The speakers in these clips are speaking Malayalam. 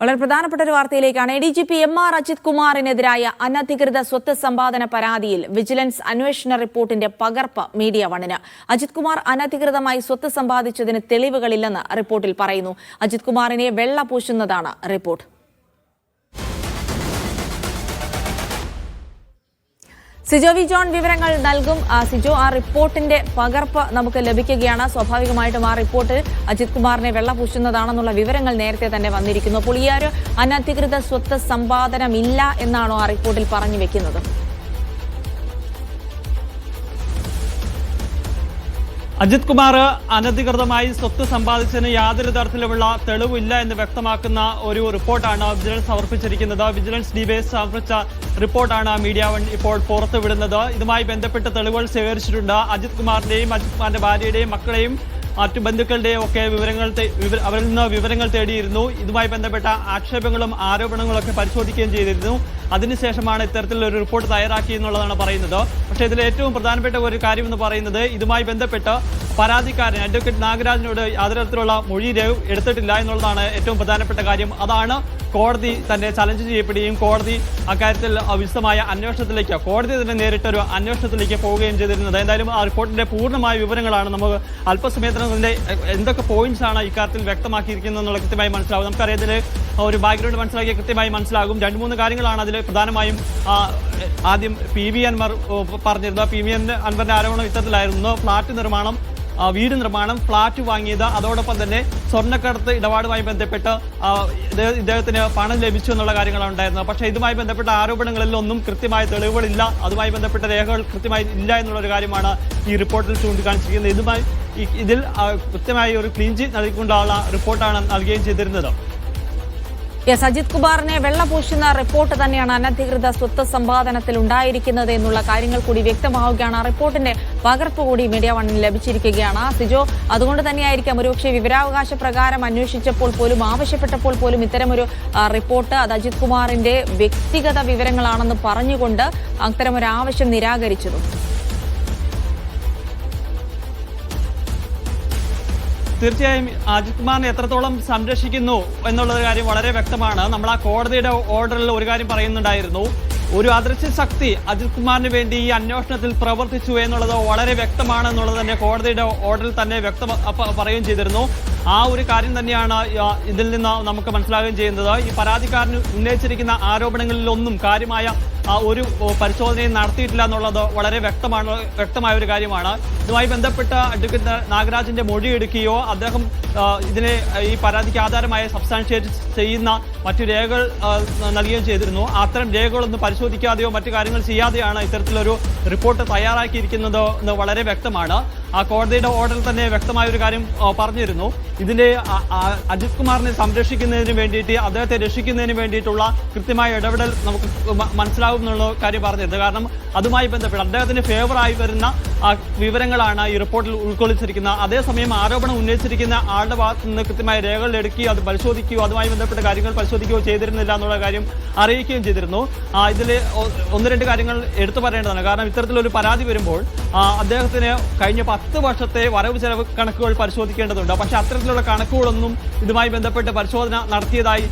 വളരെ പ്രധാനപ്പെട്ട ഒരു വാർത്തയിലേക്കാണ്. D G P M R Ajith കുമാറിനെതിരായ അനധികൃത സ്വത്ത് സമ്പാദന പരാതിയിൽ വിജിലൻസ് അന്വേഷണ റിപ്പോർട്ടിന്റെ പകർപ്പ് മീഡിയ വണ്ണിന്. അജിത് കുമാർ അനധികൃതമായി സ്വത്ത് സമ്പാദിച്ചതിന് തെളിവുകളില്ലെന്ന് റിപ്പോർട്ടിൽ പറയുന്നു. അജിത് കുമാറിനെ വെള്ള പൂശുന്നതാണ് റിപ്പോർട്ട്. സിജോ വി ജോൺ വിവരങ്ങൾ നൽകും. സിജോ ആ റിപ്പോർട്ടിന്റെ പകർപ്പ് നമുക്ക് ലഭിക്കുകയാണ്. സ്വാഭാവികമായിട്ടും ആ റിപ്പോർട്ടിൽ അജിത് കുമാറിനെ വെള്ളപൂശുന്നതാണെന്നുള്ള വിവരങ്ങൾ നേരത്തെ തന്നെ വന്നിരിക്കുന്നു. അപ്പോൾ അനധികൃത സ്വത്ത് സമ്പാദനമില്ല എന്നാണോ ആ റിപ്പോർട്ടിൽ പറഞ്ഞു വെക്കുന്നത്? അജിത് കുമാർ അനധികൃതമായി സ്വത്ത് സമ്പാദിച്ചതിന് യാതൊരു തരത്തിലുമുള്ള തെളിവില്ല എന്ന് വ്യക്തമാക്കുന്ന ഒരു റിപ്പോർട്ടാണ് വിജിലൻസ് സമർപ്പിച്ചിരിക്കുന്നത്. വിജിലൻസ് ഡിവൈസ് സമർപ്പിച്ച റിപ്പോർട്ടാണ് മീഡിയ വൺ ഇപ്പോൾ പുറത്തുവിടുന്നത്. ഇതുമായി ബന്ധപ്പെട്ട തെളിവുകൾ ശേഖരിച്ചിട്ടുണ്ട്. അജിത് കുമാറിന്റെയും അജിത് കുമാറിന്റെ ഭാര്യയുടെയും മക്കളെയും മറ്റു ബന്ധുക്കളുടെയും ഒക്കെ വിവരങ്ങൾ അവരിൽ നിന്ന് വിവരങ്ങൾ തേടിയിരുന്നു. ഇതുമായി ബന്ധപ്പെട്ട ആക്ഷേപങ്ങളും ആരോപണങ്ങളും ഒക്കെ പരിശോധിക്കുകയും ചെയ്തിരുന്നു. അതിനുശേഷമാണ് ഇത്തരത്തിലുള്ള ഒരു റിപ്പോർട്ട് തയ്യാറാക്കി എന്നുള്ളതാണ് പറയുന്നത്. പക്ഷേ ഇതിൽ ഏറ്റവും പ്രധാനപ്പെട്ട ഒരു കാര്യം എന്ന് പറയുന്നത് ഇതുമായി ബന്ധപ്പെട്ട് പരാതിക്കാരൻ അഡ്വക്കേറ്റ് നാഗരാജനോട് യാതൊരു തരത്തിലുള്ള മൊഴി എടുത്തിട്ടില്ല എന്നുള്ളതാണ് ഏറ്റവും പ്രധാനപ്പെട്ട കാര്യം. അതാണ് കോടതി തന്നെ ചലഞ്ച് ചെയ്യപ്പെടുകയും കോടതി അക്കാര്യത്തിൽ വിശദമായ അന്വേഷണത്തിലേക്ക് കോടതി തന്നെ നേരിട്ടൊരു അന്വേഷണത്തിലേക്ക് പോവുകയും ചെയ്തിരുന്നത്. എന്തായാലും ആ റിപ്പോർട്ടിന്റെ പൂർണമായ വിവരങ്ങളാണ് നമുക്ക് അല്പസമയത്തിന് എന്തൊക്കെ പോയിന്റ്സ് ആണ് ഇക്കാര്യത്തിൽ വ്യക്തമാക്കിയിരിക്കുന്നത് എന്നുള്ള കൃത്യമായി മനസ്സിലാവും. നമുക്കറിയാം ഒരു ബാക്ക്ഗ്രൗണ്ട് മനസ്സിലാക്കിയ കൃത്യമായി മനസ്സിലാകും. രണ്ട് മൂന്ന് കാര്യങ്ങളാണ് അതിൽ പ്രധാനമായും ആദ്യം പി വി അൻവർ പറഞ്ഞിരുന്നത്. പി വി അൻവറിന്റെ ആരോപണം ഇത്തരത്തിലായിരുന്നു ഫ്ളാറ്റ് നിർമ്മാണം വീട് നിർമ്മാണം ഫ്ളാറ്റ് വാങ്ങിയത് അതോടൊപ്പം തന്നെ സ്വർണക്കടത്ത് ഇടപാടുമായി ബന്ധപ്പെട്ട് ഇദ്ദേഹത്തിന് പണം ലഭിച്ചു എന്നുള്ള കാര്യങ്ങളാണ് ഉണ്ടായിരുന്നത്. പക്ഷേ ഇതുമായി ബന്ധപ്പെട്ട ആരോപണങ്ങളിൽ ഒന്നും കൃത്യമായ തെളിവുകളില്ല. അതുമായി ബന്ധപ്പെട്ട രേഖകൾ കൃത്യമായി ഇല്ല എന്നുള്ള ഒരു കാര്യമാണ് ഈ റിപ്പോർട്ടിൽ ചൂണ്ടിക്കാണിച്ചിരിക്കുന്നത്. ഇതുമായി ഇതിൽ കൃത്യമായി ഒരു ക്ലീൻ ചീറ്റ് നൽകിക്കൊണ്ടുള്ള റിപ്പോർട്ടാണ് നൽകുകയും ചെയ്തിരുന്നത്. യെസ് അജിത് കുമാറിനെ വെള്ളപൂശുന്ന റിപ്പോർട്ട് തന്നെയാണ് അനധികൃത സ്വത്ത് സമ്പാദനത്തിൽ ഉണ്ടായിരിക്കുന്നത് എന്നുള്ള കാര്യങ്ങൾ കൂടി വ്യക്തമാവുകയാണ്. ആ റിപ്പോർട്ടിന്റെ പകർപ്പ് കൂടി മീഡിയ വണ്ണിന് ലഭിച്ചിരിക്കുകയാണ്. സിജോ അതുകൊണ്ട് തന്നെയായിരിക്കാം ഒരുപക്ഷെ വിവരാവകാശ പ്രകാരം അന്വേഷിച്ചപ്പോൾ പോലും ആവശ്യപ്പെട്ടപ്പോൾ പോലും ഇത്തരമൊരു റിപ്പോർട്ട് അത് അജിത് കുമാറിന്റെ വ്യക്തിഗത വിവരങ്ങളാണെന്ന് പറഞ്ഞുകൊണ്ട് അത്തരമൊരു ആവശ്യം നിരാകരിച്ചതും. തീർച്ചയായും അജിത് കുമാറിനെ എത്രത്തോളം സംരക്ഷിക്കുന്നു എന്നുള്ള കാര്യം വളരെ വ്യക്തമാണ്. നമ്മൾ ആ കോടതിയുടെ ഓർഡറിൽ ഒരു കാര്യം പറയുന്നുണ്ടായിരുന്നു. ഒരു അദൃശ്യ ശക്തി അജിത് കുമാറിന് വേണ്ടി ഈ അന്വേഷണത്തിൽ പ്രവർത്തിച്ചു എന്നുള്ളത് വളരെ വ്യക്തമാണ് എന്നുള്ളത് തന്നെ കോടതിയുടെ ഓർഡറിൽ തന്നെ വ്യക്തം പറയുകയും ചെയ്തിരുന്നു. ആ ഒരു കാര്യം തന്നെയാണ് ഇതിൽ നിന്ന് നമുക്ക് മനസ്സിലാകുകയും ചെയ്യുന്നത്. ഈ പരാതിക്കാരന് ഉന്നയിച്ചിരിക്കുന്ന ആരോപണങ്ങളിലൊന്നും കാര്യമായ ഒരു പരിശോധനയും നടത്തിയിട്ടില്ല എന്നുള്ളത് വളരെ വ്യക്തമാണ് വ്യക്തമായ ഒരു കാര്യമാണ്. ഇതുമായി ബന്ധപ്പെട്ട അഡ്വക്കേറ്റ് നാഗരാജിന്റെ മൊഴി എടുക്കുകയോ അദ്ദേഹം ഇതിനെ ഈ പരാതിക്ക് ആധാരമായ സബ്സ്റ്റാൻഷിയേറ്റ് ചെയ്യുന്ന മറ്റു രേഖകൾ നൽകുകയും ചെയ്തിരുന്നു. അത്തരം രേഖകളൊന്നും പരിശോധിക്കാതെയോ മറ്റു കാര്യങ്ങൾ ചെയ്യാതെയാണ് ഇത്തരത്തിലൊരു റിപ്പോർട്ട് തയ്യാറാക്കിയിരിക്കുന്നത് എന്ന് വളരെ വ്യക്തമാണ്. ആ കോടതിയുടെ ഓർഡറിൽ തന്നെ വ്യക്തമായ ഒരു കാര്യം പറഞ്ഞു പറഞ്ഞിരുന്നു. ഇതിന്റെ അജിത് കുമാറിനെ സംരക്ഷിക്കുന്നതിന് വേണ്ടിയിട്ട് അദ്ദേഹത്തെ രക്ഷിക്കുന്നതിന് വേണ്ടിയിട്ടുള്ള കൃത്യമായ ഇടപെടൽ നമുക്ക് മനസ്സിലാവും എന്നുള്ള കാര്യം പറഞ്ഞിരുന്നു. കാരണം അതുമായി ബന്ധപ്പെട്ട് അദ്ദേഹത്തിന് ഫേവറായി വരുന്ന വിവരങ്ങളാണ് ഈ റിപ്പോർട്ടിൽ ഉൾക്കൊള്ളിച്ചിരിക്കുന്നത്. അതേസമയം ആരോപണം ഉന്നയിച്ചിരിക്കുന്ന ആളുടെ ഭാഗത്ത് നിന്ന് കൃത്യമായ രേഖകൾ എടുക്കുകയോ അത് പരിശോധിക്കുകയോ അതുമായി ബന്ധപ്പെട്ട കാര്യങ്ങൾ പരിശോധിക്കുകയോ ചെയ്തിരുന്നില്ല എന്നുള്ള കാര്യം അറിയിക്കുകയും ചെയ്തിരുന്നു. ഇതിൽ ഒന്ന് രണ്ട് കാര്യങ്ങൾ എടുത്തു പറയേണ്ടതാണ്. കാരണം ഇത്തരത്തിലൊരു പരാതി വരുമ്പോൾ അദ്ദേഹത്തിന് കഴിഞ്ഞ പത്ത് വർഷത്തെ വരവ് ചെലവ് കണക്കുകൾ പരിശോധിക്കേണ്ടതുണ്ട്. പക്ഷെ അത്തരത്തിലുള്ള കണക്കുകളൊന്നും ഇതുമായി ബന്ധപ്പെട്ട് പരിശോധന നടത്തിയതായി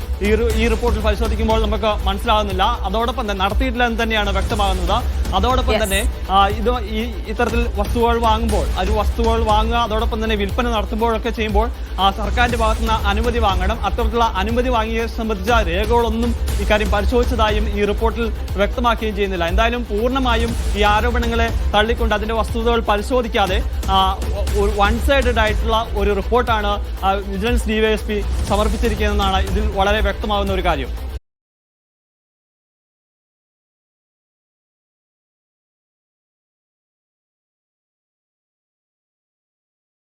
ഈ റിപ്പോർട്ടിൽ പരിശോധിക്കുമ്പോൾ നമുക്ക് മനസ്സിലാകുന്നില്ല. അതോടൊപ്പം തന്നെ നടത്തിയിട്ടില്ല എന്ന് തന്നെയാണ് വ്യക്തമാകുന്നത്. അതോടൊപ്പം. തന്നെ ഇത് ഈ ഇത്തരത്തിൽ വസ്തുക്കൾ വാങ്ങുമ്പോൾ ഒരു വസ്തുക്കൾ വാങ്ങുക അതോടൊപ്പം തന്നെ വിൽപ്പന നടത്തുമ്പോഴൊക്കെ ചെയ്യുമ്പോൾ ആ സർക്കാരിന്റെ ഭാഗത്തു നിന്ന് അനുമതി വാങ്ങണം. അത്തരത്തിലുള്ള അനുമതി വാങ്ങിയതിനെ സംബന്ധിച്ച രേഖകളൊന്നും ഇക്കാര്യം പരിശോധിച്ചതായും ഈ റിപ്പോർട്ടിൽ വ്യക്തമാക്കുകയും ചെയ്യുന്നില്ല. എന്തായാലും പൂർണമായും ഈ ആരോപണങ്ങളെ തള്ളിക്കൊണ്ട് അതിന്റെ വസ്തുതകൾ പരിശോധിക്കാതെ ഒരു വൺ സൈഡഡ് ആയിട്ടുള്ള ഒരു റിപ്പോർട്ടാണ് വിജിലൻസ് ഡിവൈഎസ്പി സമർപ്പിച്ചിരിക്കുന്നതെന്നാണ് ഇതിൽ വളരെ വ്യക്തമാകുന്ന ഒരു കാര്യം.